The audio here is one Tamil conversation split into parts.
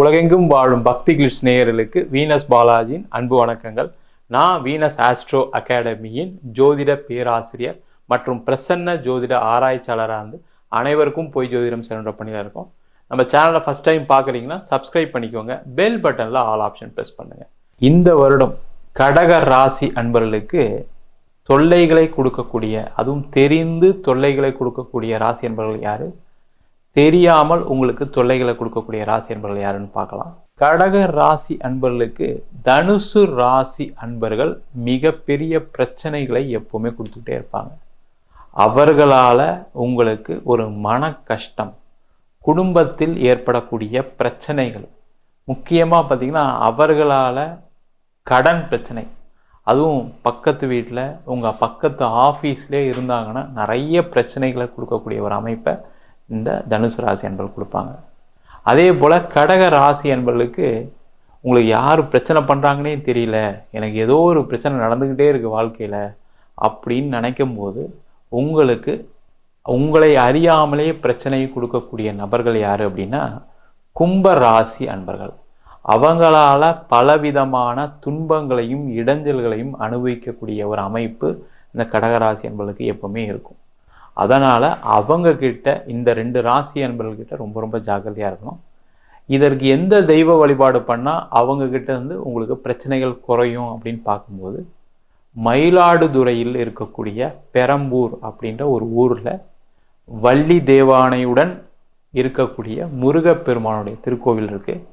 உலகெங்கும் வாழும் பக்தி கிளிட்ஸ் நேயர்களுக்கு வீனஸ் பாலாஜியின் அன்பு வணக்கங்கள். நான் வீனஸ் ஆஸ்ட்ரோ அகாடமியின் ஜோதிட பேராசிரியர் மற்றும் பிரசன்ன ஜோதிட ஆராய்ச்சியாளராக இருந்து அனைவருக்கும் போய் ஜோதிடம் சென்ற பண்ணியில் இருக்கோம். நம்ம சேனலை ஃபஸ்ட் டைம் பார்க்குறீங்கன்னா சப்ஸ்கிரைப் பண்ணிக்கோங்க. பெல் பட்டனில் ஆல் ஆப்ஷன் ப்ரெஸ் பண்ணுங்கள் இந்த வருடம் கடக ராசி அன்பர்களுக்கு தொல்லைகளை கொடுக்கக்கூடிய அதுவும் தெரிந்து தொல்லைகளை கொடுக்கக்கூடிய ராசி என்பவர்கள் யார்? தெரியாமல் உங்களுக்கு தொல்லைகளை கொடுக்கக்கூடிய ராசி அன்பர்கள் யாருன்னு பார்க்கலாம். கடக ராசி அன்பர்களுக்கு தனுசு ராசி அன்பர்கள் மிகப்பெரிய பிரச்சனைகளை எப்பவுமே கொடுத்துக்கிட்டே இருப்பாங்க. அவர்களால் உங்களுக்கு ஒரு மன கஷ்டம் குடும்பத்தில் ஏற்படக்கூடிய பிரச்சனைகள். முக்கியமாக பார்த்தீங்கன்னா அவர்களால் கடன் பிரச்சனை. அதுவும் பக்கத்து வீட்டில் உங்கள் பக்கத்து ஆஃபீஸ்லேயே இருந்தாங்கன்னா நிறைய பிரச்சனைகளை கொடுக்கக்கூடிய ஒரு அமைப்பை இந்த தனுசு ராசி அன்பர்கள் கொடுப்பாங்க. அதே போல் கடக ராசி அன்பர்களுக்கு உங்களுக்கு யார் பிரச்சனை பண்ணுறாங்கன்னே தெரியல. எனக்கு ஏதோ ஒரு பிரச்சனை நடந்துக்கிட்டே இருக்குது வாழ்க்கையில் அப்படின்னு நினைக்கும் போது உங்களுக்கு உங்களை அறியாமலே பிரச்சனையை கொடுக்கக்கூடிய நபர்கள் யார் அப்படின்னா கும்ப ராசி அன்பர்கள். அவங்களால பலவிதமான துன்பங்களையும் இடைஞ்சல்களையும் அனுபவிக்கக்கூடிய ஒரு அமைப்பு இந்த கடகராசி அன்பர்களுக்கு எப்பவுமே இருக்கும். அதனால் அவங்க கிட்ட இந்த ரெண்டு ராசி அன்பர்கள்கிட்ட ரொம்ப ரொம்ப ஜாக்கிரதையாக இருக்கணும். இதற்கு எந்த தெய்வ வழிபாடு பண்ணால் அவங்கக்கிட்ட வந்து இருந்து உங்களுக்கு பிரச்சனைகள் குறையும் அப்படின்னு பார்க்கும்போது மயிலாடுதுறையில் இருக்கக்கூடிய பெரம்பூர் அப்படின்ற ஒரு ஊரில் வள்ளி தேவானையுடன் இருக்கக்கூடிய முருகப்பெருமானுடைய திருக்கோவில் இருக்குது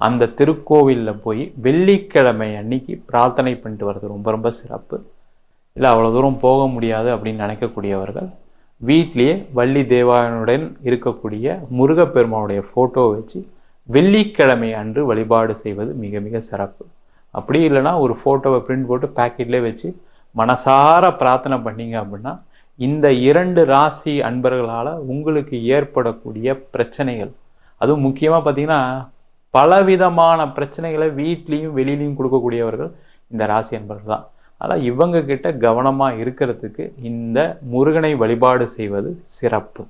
அந்த திருக்கோவிலில் போய் வெள்ளிக்கிழமை அன்னைக்கு பிரார்த்தனை பண்ணிட்டு வர்றது ரொம்ப ரொம்ப சிறப்பு. இல்லை அவ்வளோ தூரம் போக முடியாது அப்படின்னு நினைக்கக்கூடியவர்கள் வீட்லேயே வள்ளி தேவானுடன் இருக்கக்கூடிய முருகப்பெருமானுடைய ஃபோட்டோவை வச்சு வெள்ளிக்கிழமை அன்று வழிபாடு செய்வது மிக மிக சிறப்பு. அப்படி இல்லைன்னா ஒரு ஃபோட்டோவை பிரிண்ட் போட்டு பேக்கெட்லேயே வச்சு மனசார பிரார்த்தனை பண்ணீங்க அப்படின்னா இந்த இரண்டு ராசி அன்பர்களால் உங்களுக்கு ஏற்படக்கூடிய பிரச்சனைகள் அதுவும் முக்கியமாக பார்த்தீங்கன்னா பலவிதமான பிரச்சனைகளை வீட்லேயும் வெளியிலையும் கொடுக்கக்கூடியவர்கள் இந்த ராசி அன்பர்கள் தான். அதனால் இவங்கக்கிட்ட கவனமாக இருக்கிறதுக்கு இந்த முருகனை வழிபாடு செய்வது சிறப்பு.